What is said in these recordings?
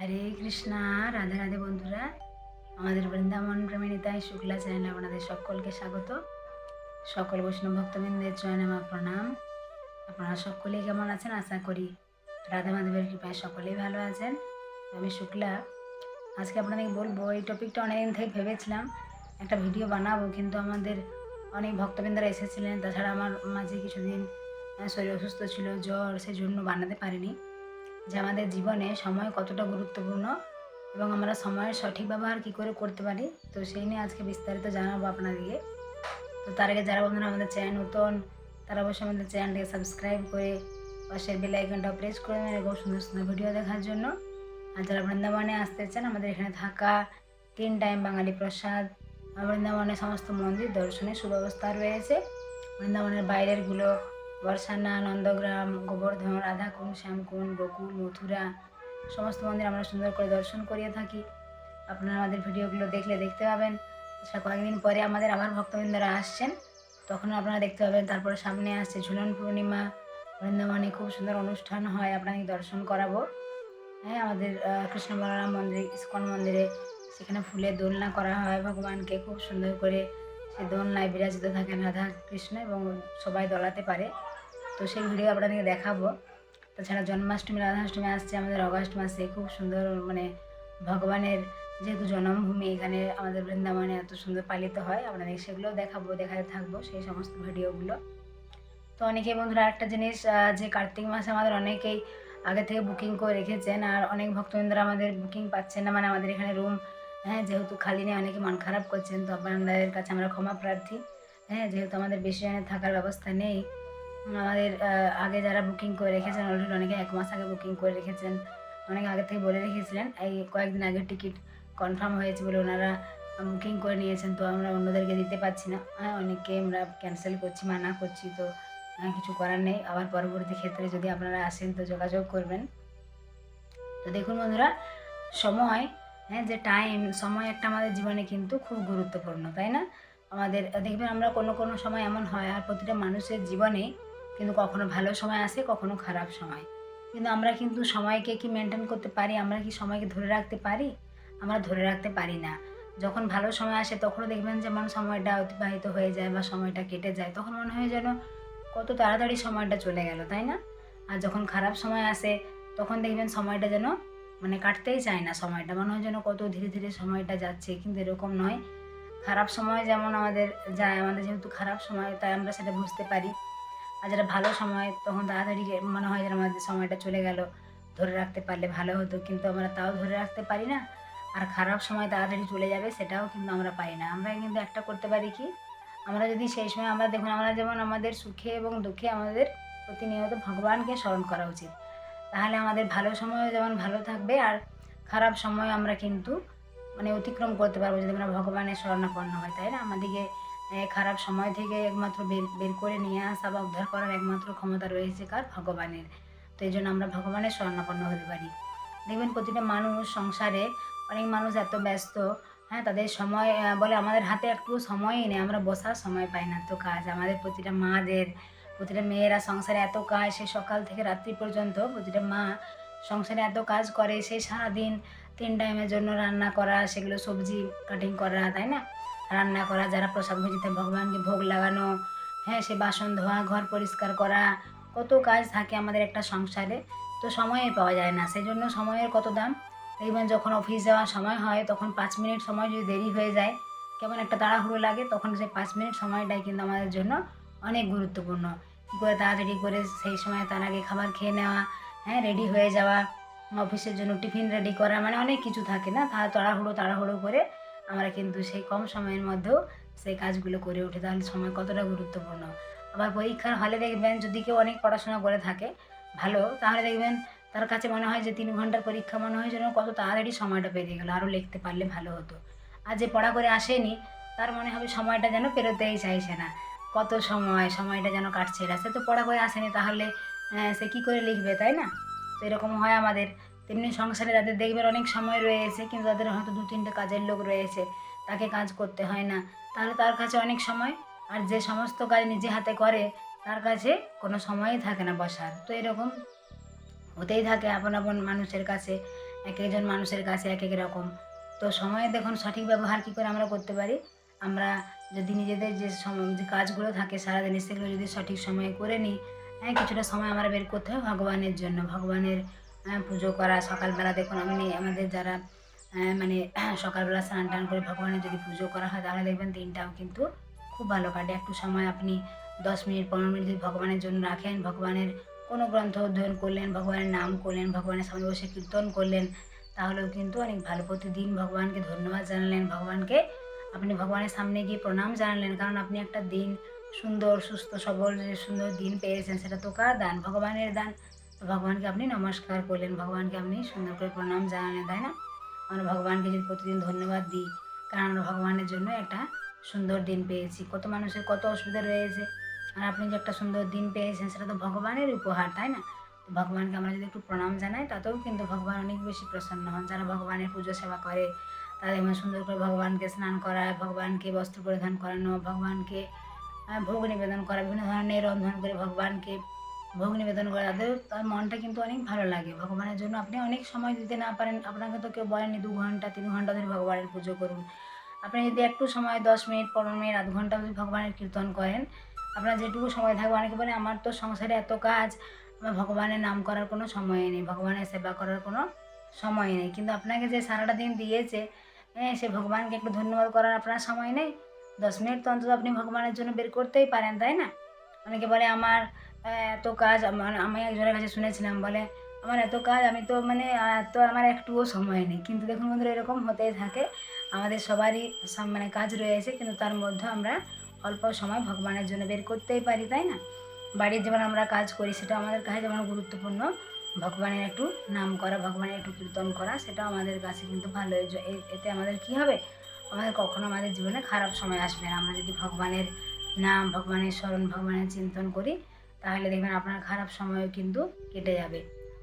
হরে কৃষ্ণা, রাধে রাধে বন্ধুরা। আমাদের বৃন্দাবন প্রেমিনিতায় শুক্লা চ্যানেলে আপনাদের সকলকে স্বাগত। সকল বৈষ্ণব ভক্তবৃন্দের চয়নে আমার প্রণাম। আপনারা সকলেই কেমন আছেন? আশা করি রাধা মাধবের কৃপায় সকলেই ভালো আছেন। আমি শুক্লা। আজকে আপনাদের বলব, এই টপিকটা অনেকদিন থেকে ভেবেছিলাম, একটা ভিডিও বানাবো, কিন্তু আমাদের অনেক ভক্তবৃন্দরা এসেছিলেন। তাছাড়া আমার মাঝে কিছুদিন শরীর অসুস্থ ছিল, জ্বর সেই জন্য বানাতে পারিনি। যে আমাদের জীবনে সময় কতটা গুরুত্বপূর্ণ এবং আমরা সময়ের সঠিক ব্যবহার কী করে করতে পারি, তো সেই নিয়ে আজকে বিস্তারিত জানাব আপনাদেরকে। তো তার আগে যারা বন্ধুরা আমাদের চ্যানেল নতুন, তারা অবশ্যই আমাদের চ্যানেলটিকে সাবস্ক্রাইব করে পাশের বেল আইকনটা প্রেস করে দেবেন এরকম সুন্দর সুন্দর ভিডিও দেখার জন্য। আর যারা বৃন্দাবনে আসতে চান, আমাদের এখানে থাকা, তিন টাইম বাঙালি প্রসাদ বৃন্দাবনের সমস্ত মন্দির দর্শনের সুব্যবস্থা রয়েছে। বৃন্দাবনের বাইরেরগুলো বর্ষানা, নন্দগ্রাম, গোবর্ধন, রাধাকুণ্ড, শ্যামকুণ্ড গোকুল মথুরা, সমস্ত মন্দির আমরা সুন্দর করে দর্শন করিয়ে থাকি। আপনারা আমাদের ভিডিওগুলো দেখলে দেখতে পাবেন। কয়েকদিন পরে আমাদের আবার ভক্তবৃন্দরা আসছেন। তখন আপনারা দেখতে পাবেন, তারপরে সামনে আসছে ঝুলন পূর্ণিমা। বৃন্দাবনে খুব সুন্দর অনুষ্ঠান হয় আপনাকে দর্শন করাবো। হ্যাঁ আমাদের কৃষ্ণ বলরাম মন্দির, ইস্কন মন্দিরে সেখানে ফুলের দোলনা করা হয় ভগবানকে খুব সুন্দর করে। সে দোলনায় বিরাজিত থাকেন রাধা কৃষ্ণ এবং সবাই দোলাতে পারে। তো সেই ভিডিও আপনাদেরকে দেখাবো। তাছাড়া জন্মাষ্টমী, রাধাষ্টমী আসছে, আমাদের অগস্ট মাসে। খুব সুন্দর মানে ভগবানের যেহেতু জন্মভূমি, এখানে আমাদের বৃন্দাবনে এত সুন্দর পালিত হয়। আপনাদের সেগুলোও দেখাবো, দেখাতে থাকব সেই সমস্ত ভিডিওগুলো। তো অনেকেই বন্ধুরা একটা জিনিস যে কার্তিক মাসে আমাদের অনেকেই আগে থেকে বুকিং করে রেখেছেন, আর অনেক ভক্তবৃন্দরা আমাদের বুকিং পাচ্ছেন না। মানে আমাদের এখানে রুম হ্যাঁ যেহেতু খালি নেই, অনেকে মন খারাপ করছেন। তো আপনাদের কাছে আমরা ক্ষমা প্রার্থী। হ্যাঁ যেহেতু আমাদের বেশি জনের থাকার ব্যবস্থা নেই। আমাদের আগে যারা বুকিং করে রেখেছেন অলরেডি অনেকে এক মাস আগে বুকিং করে রেখেছেন অনেকে আগে থেকে বলে রেখেছিলেন এই কয়েকদিন আগে টিকিট কনফার্ম হয়েছে বলে ওনারা বুকিং করে নিয়েছেন তো আমরা অন্যদেরকে দিতে পারছি না। হ্যাঁ অনেককে আমরা ক্যান্সেল করছি মানা করছি তো হ্যাঁ, কিছু করার নেই। আবার পরবর্তী ক্ষেত্রে যদি আপনারা আসেন তো যোগাযোগ করবেন। তো দেখুন বন্ধুরা সময় হ্যাঁ যে টাইম সময় একটা আমাদের জীবনে কিন্তু খুব গুরুত্বপূর্ণ তাই না? আমাদের দেখবেন আমরা কোনো কোনো সময় এমন হয় আর প্রতিটা মানুষের জীবনে কিন্তু কখনো ভালো সময় আসে কখনো খারাপ সময়। কিন্তু আমরা কিন্তু সময়কে কি মেনটেন করতে পারি? আমরা কি সময়কে ধরে রাখতে পারি? আমরা ধরে রাখতে পারি না। যখন ভালো সময় আসে, তখনও দেখবেন যেমন সময়টা অতিবাহিত হয়ে যায় বা সময়টা কেটে যায়, তখন মনে হয় যেন কত তাড়াতাড়ি সময়টা চলে গেল, তাই না? আর যখন খারাপ সময় আসে, তখন দেখবেন সময়টা যেন মানে কাটতেই চায় না সময়টা। মনে হয় যেন কত ধীরে ধীরে সময়টা যাচ্ছে, কিন্তু এরকম নয়। খারাপ সময় যেমন আমাদের যায়, আমাদের যেহেতু খারাপ সময়, তাই আমরা সেটা বুঝতে পারি। আর যেটা ভালো সময় তখন তাড়াতাড়ি মনে হয় যেন আমাদের সময়টা চলে গেল, ধরে রাখতে পারলে ভালো হতো। কিন্তু আমরা তাও ধরে রাখতে পারি না। আর খারাপ সময় তাড়াতাড়ি চলে যাবে সেটাও কিন্তু আমরা পাই না। আমরা কিন্তু একটা করতে পারি কি? আমরা যদি সেই সময় আমরা দেখুন, আমরা যেমন আমাদের সুখে এবং দুঃখে আমাদের প্রতিনিয়ত ভগবানকে স্মরণ করা উচিত। তাহলে আমাদের ভালো সময়ও যেমন ভালো থাকবে আর খারাপ সময় আমরা কিন্তু মানে অতিক্রম করতে পারব যদি আমরা ভগবানের স্মরণাপন্ন হয় তাই না? আমাদেরকে খারাপ সময় থেকে একমাত্র বের বের করে নিয়ে আসা বা উদ্ধার করার একমাত্র ক্ষমতা রয়েছে কার? ভগবানের। তো এই জন্য আমরা ভগবানের স্মরণাপন্ন হতে পারি। দেখবেন প্রতিটা মানুষ সংসারে অনেক মানুষ এত ব্যস্ত হ্যাঁ তাদের সময় বলে আমাদের হাতে একটু সময়ই নেই, আমরা বসার সময় পাই না তো কাজ। আমাদের প্রতিটা মাদের, প্রতিটা মেয়েরা সংসারে এত কাজ, সে সকাল থেকে রাত্রি পর্যন্ত প্রতিটা মা সংসারে এত কাজ করে, সে সারাদিন তিন টাইমের জন্য রান্না করা, সেগুলো সবজি কাটিং করা, তাই না? রান্না করা, যারা প্রসাদ ভোজিতে ভগবানকে ভোগ লাগানো হ্যাঁ সে বাসন ধোয়া, ঘর পরিষ্কার করা, কত কাজ থাকে আমাদের একটা সংসারে, তো সময়ে পাওয়া যায় না। সেই জন্য সময়ের কত দাম? দেখবেন যখন অফিস যাওয়ার সময় হয়, তখন পাঁচ মিনিট সময় যদি দেরি হয়ে যায়, কেমন একটা তাড়াহুড়ো লাগে, তখন সেই পাঁচ মিনিট সময়টাই কিন্তু আমাদের জন্য অনেক গুরুত্বপূর্ণ। কী করে তাড়াতাড়ি করে সেই সময় তার আগে খাবার খেয়ে নেওয়া হ্যাঁ রেডি হয়ে যাওয়া অফিসের জন্য টিফিন রেডি করা মানে অনেক কিছু থাকে না তাড়াহুড়ো তাড়াহুড়ো করে আমরা কিন্তু সেই কম সময়ের মধ্যেও সেই কাজগুলো করে উঠি, তাহলে সময় কতটা গুরুত্বপূর্ণ? আবার পরীক্ষার হলে দেখবেন যদি কেউ অনেক পড়াশোনা করে থাকে, ভালো, তাহলে দেখবেন তার কাছে মনে হয় যে তিন ঘণ্টার পরীক্ষা মনে হয় যেন কত তাড়াতাড়ি সময়টা পেরিয়ে গেলো, আরও লিখতে পারলে ভালো হতো। আর যে পড়া করে আসেনি, তার মনে হবে সময়টা যেন পেরোতেই চাইছে না। কত সময়, সময়টা যেন কাটছে। না সে তো পড়া করে আসেনি, তাহলে সে কী করে লিখবে, তাই না? তো এরকম হয় আমাদের। তেমনি সংসারে যাদের দেখবেন অনেক সময় রয়েছে কিন্তু তাদের হয়তো দু তিনটে কাজের লোক রয়েছে তাকে কাজ করতে হয় না। তাহলে তার কাছে অনেক সময় আর যে সমস্ত কাজ নিজে হাতে করে তার কাছে কোনো সময়ই থাকে না বসার। তো এরকম হতেই থাকে আপন আপন মানুষের কাছে এক একজন মানুষের কাছে এক এক রকম। তো সময়ের দেখুন সঠিক ব্যবহার কী করে আমরা করতে পারি? আমরা যদি নিজেদের যে যে কাজগুলো থাকে সারাদিনে সেগুলো যদি সঠিক সময়ে করে নিই হ্যাঁ কিছুটা সময় আমরা বের করতে হবে ভগবানের জন্য। ভগবানের হ্যাঁ, পুজো করা, সকালবেলা দেখুন আমি আমাদের যারা মানে সকালবেলা স্নান টান করে ভগবানের যদি পুজো করা হয়, তাহলে দেখবেন দিনটাও কিন্তু খুব ভালো কাটে। একটু সময় আপনি দশ মিনিট, পনেরো মিনিট যদি ভগবানের জন্য রাখেন, ভগবানের কোনো গ্রন্থ অধ্যয়ন করলেন, ভগবানের নাম করলেন, ভগবানের সামনে বসে কীর্তন করলেন, তাহলেও কিন্তু অনেক ভালো। প্রতিদিন ভগবানকে ধন্যবাদ জানালেন, ভগবানকে আপনি ভগবানের সামনে গিয়ে প্রণাম জানালেন, কারণ আপনি একটা দিন সুন্দর, সুস্থ, সবল, সুন্দর দিন পেয়েছেন, সেটা তো কার দান? ভগবানের দান। ভগবানকে আপনি নমস্কার করলেন, ভগবানকে আপনি সুন্দর করে প্রণাম জানালেন, তাই না? আমরা ভগবানকে যদি প্রতিদিন ধন্যবাদ দিই, কারণ আমরা ভগবানের জন্য একটা সুন্দর দিন পেয়েছি। কত মানুষের কত অসুবিধা রয়েছে। আর আপনি যে একটা সুন্দর দিন পেয়েছেন, সেটা তো ভগবানের উপহার, তাই না? ভগবানকে আমরা যদি একটু প্রণাম জানাই, তাতেও কিন্তু ভগবান অনেক বেশি প্রসন্ন হন। যারা ভগবানের পুজো সেবা করে তাদের যেমন সুন্দর করে ভগবানকে স্নান করায়, ভগবানকে বস্ত্র পরিধান করানো, ভগবানকে ভোগ নিবেদন করা বিভিন্ন ধরনের রন্ধন করে ভগবানকে ভোগ নিবেদন করে তাদের তার মনটা কিন্তু অনেক ভালো লাগে। ভগবানের জন্য আপনি অনেক সময় দিতে না পারেন, আপনাকে তো কেউ বলেনি দু ঘণ্টা, তিন ঘণ্টা ধরে ভগবানের পুজো করুন। আপনি যদি একটু সময়, দশ মিনিট, পনেরো মিনিট, আধ ঘণ্টা যদি ভগবানের কীর্তন করেন, আপনার যেটুকু সময় থাকবে, অনেকে বলে আমার তো সংসারে এত কাজ, আমার ভগবানের নাম করার কোনো সময় নেই, ভগবানের সেবা করার কোনো সময় নেই। কিন্তু আপনাকে যে সারাটা দিন দিয়েছে হ্যাঁ সে ভগবানকে একটু ধন্যবাদ করার আপনার সময় নেই। দশ মিনিট তো অন্তত আপনি ভগবানের জন্য বের করতেই পারেন, তাই না? অনেকে বলে আমার এত কাজ আমার আমি একজনের কাছে শুনেছিলাম বলে, আমার এত কাজ, আমি তো মানে এত আমার একটুও সময় নেই। কিন্তু দেখুন বন্ধুরা, এরকম হতেই থাকে। আমাদের সবারই সব মানে কাজ রয়েছে, কিন্তু তার মধ্যে আমরা অল্প সময় ভগবানের জন্য বের করতেই পারি, তাই না? বাড়ির যেমন আমরা কাজ করি, সেটা আমাদের কাছে যেমন গুরুত্বপূর্ণ, ভগবানের একটু নাম করা, ভগবানের একটু কীর্তন করা সেটা আমাদের কাছে কিন্তু ভালো। এতে আমাদের কি হবে? আমাদের কখনো আমাদের জীবনে খারাপ সময় আসবে না। আমরা যদি ভগবানের নাম, ভগবানের স্মরণ, ভগবানের চিন্তন করি তাহলে দেখবেন আপনার খারাপ সময়ও কিন্তু কেটে যাবে।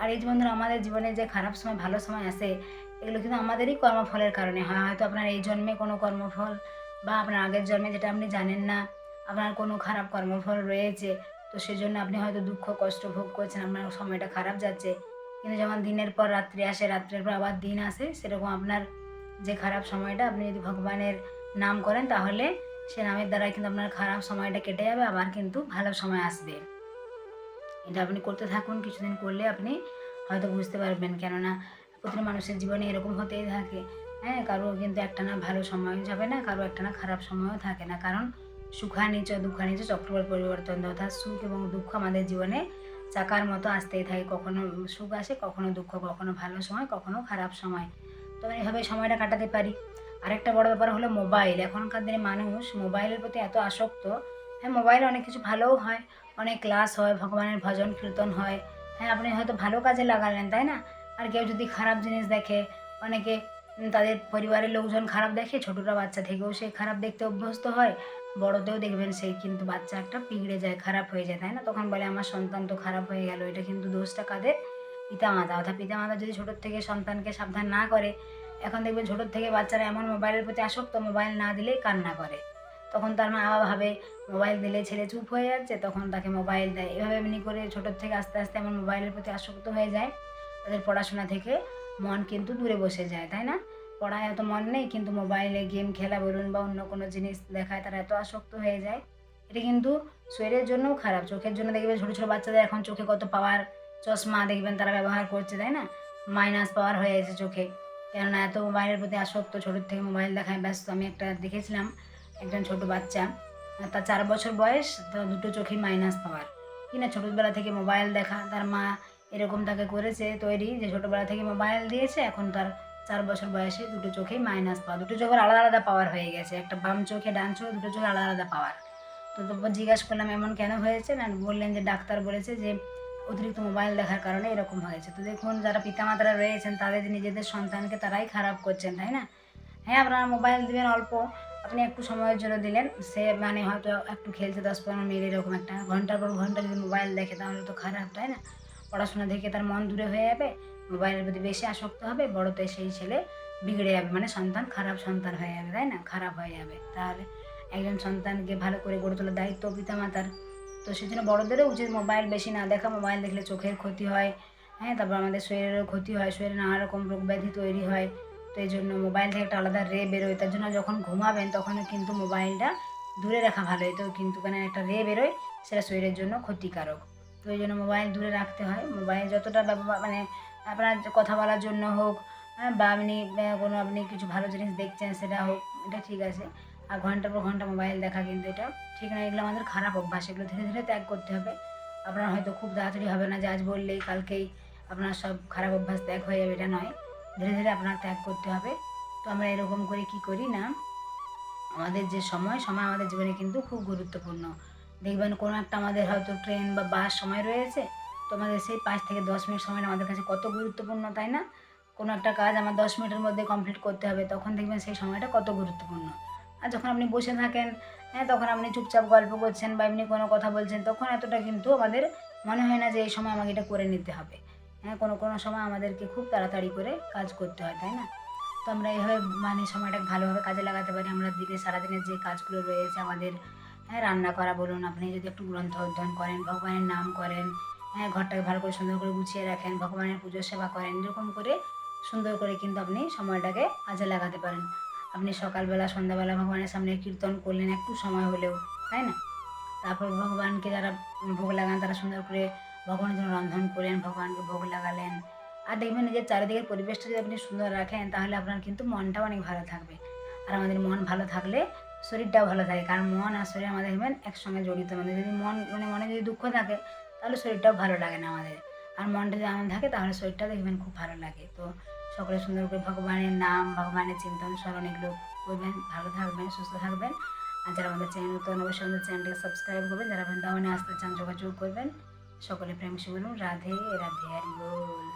আর এই বন্ধুরা, আমাদের জীবনে যে খারাপ সময়, ভালো সময় আসে এগুলো কিন্তু আমাদেরই কর্মফলের কারণে হয়। হয়তো আপনার এই জন্মে কোনো কর্মফল বা আপনার আগের জন্মে যেটা আপনি জানেন না, আপনার কোনো খারাপ কর্মফল রয়েছে, তো সেজন্য আপনি হয়তো দুঃখ, কষ্ট ভোগ করছেন, আপনার সময়টা খারাপ যাচ্ছে। কিন্তু যেমন দিনের পর রাত্রি আসে, রাত্রের পর আবার দিন আসে, সেরকম আপনার যে খারাপ সময়টা, আপনি যদি ভগবানের নাম করেন, তাহলে সে নামের দ্বারা কিন্তু আপনার খারাপ সময়টা কেটে যাবে, আবার কিন্তু ভালো সময় আসবে। এটা আপনি করতে থাকুন, কিছুদিন করলে আপনি হয়তো বুঝতে পারবেন। কেননা প্রতিটা মানুষের জীবনে এরকম হতেই থাকে। হ্যাঁ কারও কিন্তু একটা না ভালো সময় যাবে না, কারও একটা না খারাপ সময়ও থাকে না। কারণ সুখানিচ, দুঃখানিচ চক্রবর পরিবর্তন অর্থাৎ সুখ এবং দুঃখ আমাদের জীবনে চাকার মতো আসতেই থাকে। কখনো সুখ আসে, কখনো দুঃখ, কখনো ভালো সময়, কখনো খারাপ সময়। তো এভাবে সময়টা কাটাতে পারি। আরেকটা বড় ব্যাপার হলো মোবাইল। এখনকার দিনে মানুষ মোবাইলের প্রতি এত আসক্ত হ্যাঁ মোবাইলে অনেক কিছু ভালোও হয়, অনেক ক্লাস হয়, ভগবানের ভজন কীর্তন হয়। হ্যাঁ আপনি হয়তো ভালো কাজে লাগালেন, তাই না? আর কেউ যদি খারাপ জিনিস দেখে, অনেকে তাদের পরিবারের লোকজন খারাপ দেখে, ছোটরা বাচ্চা থেকেও সে খারাপ দেখতে অভ্যস্ত হয় বড়তেও দেখবেন সেই কিন্তু বাচ্চা একটা পিগড়ে যায়, খারাপ হয়ে যায়, তাই না? তখন বলে, আমার সন্তান তো খারাপ হয়ে গেল। এটা কিন্তু দোষটা কাদের? পিতামাতা। অর্থাৎ পিতামাতা যদি ছোটোর থেকে সন্তানকে সাবধান না করে, এখন দেখবেন ছোটোর থেকে বাচ্চারা এমন মোবাইলের প্রতি আসক্ত মোবাইল না দিলেই কান্না করে। তখন তার মা ভাবে মোবাইল দিলে ছেলে চুপ হয়ে যাচ্ছে, তখন তাকে মোবাইল দেয়। এভাবে এমনি করে ছোটোর থেকে আস্তে আস্তে এমন মোবাইলের প্রতি আসক্ত হয়ে যায়। তাদের পড়াশোনা থেকে মন কিন্তু দূরে বসে যায়, তাই না? পড়ায় এত মন নেই, কিন্তু মোবাইলে গেম, খেলা বলুন বা অন্য কোনো জিনিস দেখায় তারা এত আসক্ত হয়ে যায়। এটা কিন্তু শরীরের জন্যও খারাপ। চোখের জন্য দেখবেন ছোটো ছোটো বাচ্চাদের এখন চোখে কত পাওয়ার চশমা দেখবেন তারা ব্যবহার করছে, তাই না? মাইনাস পাওয়ার হয়ে গেছে চোখে। কেননা এত মোবাইলের প্রতি আসক্ত, ছোটোর থেকে মোবাইল দেখায়, ব্যস্ত। আমি একটা দেখেছিলাম একজন ছোট বাচ্চা তার চার বছর বয়স তো দুটো চোখেই মাইনাস পাওয়ার কিনা ছোটোবেলা থেকে মোবাইল দেখা, তার মা এরকম তাকে করেছে তৈরি যে ছোটোবেলা থেকে মোবাইল দিয়েছে, এখন তার চার বছর বয়সে দুটো চোখেই মাইনাস পাওয়ার দুটো চোখের আলাদা আলাদা পাওয়ার হয়ে গেছে, একটা বাম চোখে ডান চোখে, দুটো চোখে আলাদা আলাদা পাওয়ার তো তারপর জিজ্ঞাসা করলাম, এমন কেন হয়েছে? না বললেন যে, ডাক্তার বলেছে যে, অতিরিক্ত মোবাইল দেখার কারণে এরকম হয়েছে। তো দেখুন, যারা পিতামাতারা রয়েছেন, তাদের নিজেদের সন্তানকে তারাই খারাপ করছেন, তাই না? হ্যাঁ আপনারা মোবাইল দেবেন অল্প আপনি একটু সময়ের জন্য দিলেন। সে মানে হয়তো একটু খেলছে দশ পনেরো মিনিট এরকম একটা ঘণ্টার পর ঘণ্টা যদি মোবাইল দেখে তাহলে তো খারাপ, তাই না? পড়াশোনা থেকে তার মন দূরে হয়ে যাবে মোবাইলের প্রতি বেশি আসক্ত হবে বড়তে সেই ছেলে বিগড়ে যাবে। মানে সন্তান খারাপ সন্তান হয়ে যাবে, তাই না? খারাপ হয়ে যাবে। তাহলে একজন সন্তানকে ভালো করে গড়ে তোলার দায়িত্ব পিতামাতার। তো সেই জন্য বড়োদেরও উচিত মোবাইল বেশি না দেখা। মোবাইল দেখলে চোখের ক্ষতি হয় হ্যাঁ? তারপর আমাদের শরীরেরও ক্ষতি হয়। শরীরে নানা রকম রোগ ব্যাধি তৈরি হয়। তো এই জন্য মোবাইল থেকে একটা আলাদা রে বেরোয়। তার জন্য যখন ঘুমাবেন তখন কিন্তু মোবাইলটা দূরে রাখা ভালো তো কিন্তু কেন একটা রে বেরোয় সেটা শরীরের জন্য ক্ষতিকারক। তো এই জন্য মোবাইল দূরে রাখতে হয়। মোবাইল যতটা মানে আপনার কথা বলার জন্য হোক হ্যাঁ, বা আপনি কোনো আপনি কিছু ভালো জিনিস দেখছেন সেটা হোক এটা ঠিক আছে। আর ঘণ্টার পর ঘণ্টা মোবাইল দেখা কিন্তু এটা ঠিক না। এগুলো আমাদের খারাপ অভ্যাস। এগুলো ধীরে ধীরে ত্যাগ করতে হবে। আপনার হয়তো খুব তাড়াতাড়ি হবে না যে আজ বললেই কালকেই আপনার সব খারাপ অভ্যাস ত্যাগ হয়ে যাবে এটা নয়। ধীরে ধীরে আপনার ত্যাগ করতে হবে। তো আমরা এরকম করে কি করি না, আমাদের যে সময় সময় আমাদের জীবনে কিন্তু খুব গুরুত্বপূর্ণ। দেখবেন কোনো একটা আমাদের হয়তো ট্রেন বা বাস সময় রয়েছে, তো আমাদের সেই পাঁচ থেকে দশ মিনিট সময় আমাদের কাছে কত গুরুত্বপূর্ণ, তাই না? কোনো একটা কাজ আমার দশ মিনিটের মধ্যে কমপ্লিট করতে হবে, তখন দেখবেন সেই সময়টা কত গুরুত্বপূর্ণ। আর যখন আপনি বসে থাকেন হ্যাঁ তখন আপনি চুপচাপ গল্প করছেন বা এমনি কোনো কথা বলছেন, তখন এতটা কিন্তু আমাদের মনে হয় না যে এই সময় আমাকে এটা করে নিতে হবে। হ্যাঁ কোনো কোনো সময় আমাদেরকে খুব তাড়াতাড়ি করে কাজ করতে হয়, তাই না? তো আমরা এইভাবে মানে সময়টাকে ভালোভাবে কাজে লাগাতে পারি। আমরা দিনে, সারাদিনের যে কাজগুলো রয়েছে, আমাদের হ্যাঁ রান্না করা বলুন, আপনি যদি একটু গ্রন্থ অধ্যয়ন করেন, ভগবানের নাম করেন হ্যাঁ ঘরটাকে ভালো করে সুন্দর করে গুছিয়ে রাখেন, ভগবানের পুজো সেবা করেন, এরকম করে সুন্দর করে কিন্তু আপনি সময়টাকে কাজে লাগাতে পারেন। আপনি সকালবেলা, সন্ধ্যাবেলা ভগবানের সামনে কীর্তন করলেন, একটু সময় হলেও, তাই না? তারপর ভগবানকে যারা ভোগ লাগান, তারা সুন্দর করে ভগবানের জন্য রন্ধন করলেন, ভগবানকে ভোগ লাগালেন। আর দেখবেন নিজের চারিদিকের পরিবেশটা যদি আপনি সুন্দর রাখেন, তাহলে আপনার কিন্তু মনটাও অনেক ভালো থাকবে। আর আমাদের মন ভালো থাকলে শরীরটাও ভালো থাকে। কারণ মন আর শরীর আমাদের দেখবেন একসঙ্গে জড়িত। আমাদের যদি মন মানে মনে যদি দুঃখ থাকে, তাহলে শরীরটাও ভালো লাগে না আমাদের। আর মনটা যদি আনন্দ থাকে, তাহলে শরীরটা দেখবেন খুব ভালো লাগে। তো সকলে সুন্দর করে ভগবানের নাম, ভগবানের চিন্তন স্মরণ এগুলো করবেন। ভালো থাকবেন, সুস্থ থাকবেন। আর যারা আমাদের চ্যানেল নতুন, অবশ্যই আমাদের চ্যানেলটাকে সাবস্ক্রাইব করবেন। যারা বৃন্দাবনে আসতে চান, যোগাযোগ করবেন। সকলে প্রেম শুনুন রাধে রাধে আর বল